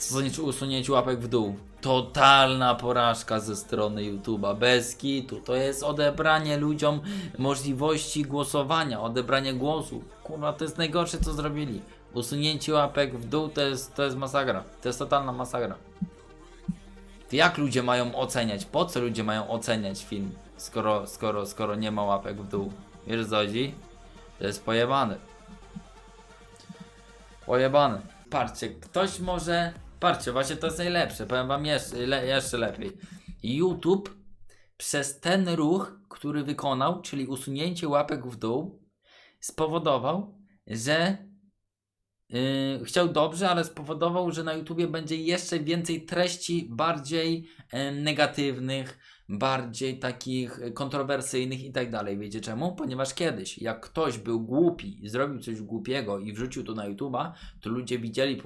Co znaczy usunięcie łapek w dół? Totalna porażka ze strony YouTube'a. Bez kitu. To jest odebranie ludziom możliwości głosowania, odebranie głosów. Kurwa, to jest najgorsze co zrobili. Usunięcie łapek w dół to jest, to jest masakra. To jest totalna masakra. Jak ludzie mają oceniać? Po co ludzie mają oceniać film, skoro, skoro, skoro nie ma łapek w dół? Wiesz co chodzi? To jest pojebane. Pojebane. Patrzcie, ktoś może... Patrzcie, właśnie to jest najlepsze. Powiem wam jeszcze, le, jeszcze lepiej. YouTube przez ten ruch, który wykonał, czyli usunięcie łapek w dół, spowodował, że Yy, chciał dobrze, ale spowodował, że na YouTubie będzie jeszcze więcej treści bardziej e, negatywnych, bardziej takich kontrowersyjnych i tak dalej. Wiecie czemu? Ponieważ kiedyś, jak ktoś był głupi i zrobił coś głupiego i wrzucił to na YouTuba, to ludzie widzieli,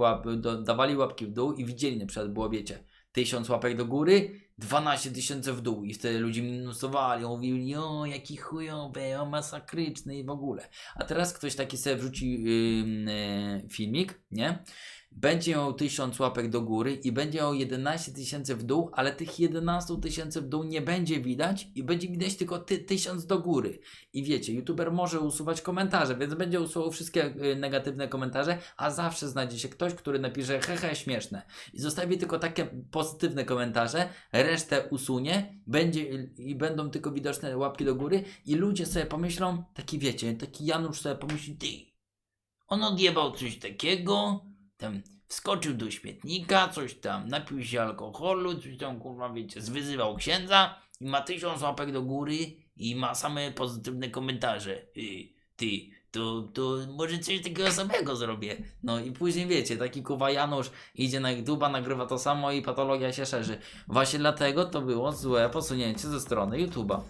dawali łapki w dół i widzieli na przykład było, wiecie, 1000 łapek do góry, 12 tysięcy w dół i wtedy ludzie minusowali, mówili, o jaki chujowy, o masakryczny i w ogóle. A teraz ktoś taki sobie wrzuci ym, e, filmik, nie? Będzie miał 1000 łapek do góry i będzie miał 11 tysięcy w dół, ale tych 11 tysięcy w dół nie będzie widać i będzie widać tylko ty, 1000 do góry. I wiecie, youtuber może usuwać komentarze, więc będzie usuwał wszystkie y, negatywne komentarze, a zawsze znajdzie się ktoś, który napisze hehe śmieszne i zostawi tylko takie pozytywne komentarze, resztę usunie, będzie i będą tylko widoczne łapki do góry i ludzie sobie pomyślą, taki wiecie, taki Janusz sobie pomyśli, ty, on odjebał coś takiego, tam wskoczył do śmietnika, coś tam, napił się alkoholu, coś tam, kurwa, wiecie, zwyzywał księdza i ma tysiąc łapek do góry i ma same pozytywne komentarze. Y, ty, to, to może coś takiego samego zrobię. No i później wiecie, taki kuwa Janusz idzie na YouTube'a, nagrywa to samo i patologia się szerzy. Właśnie dlatego to było złe posunięcie ze strony YouTube'a.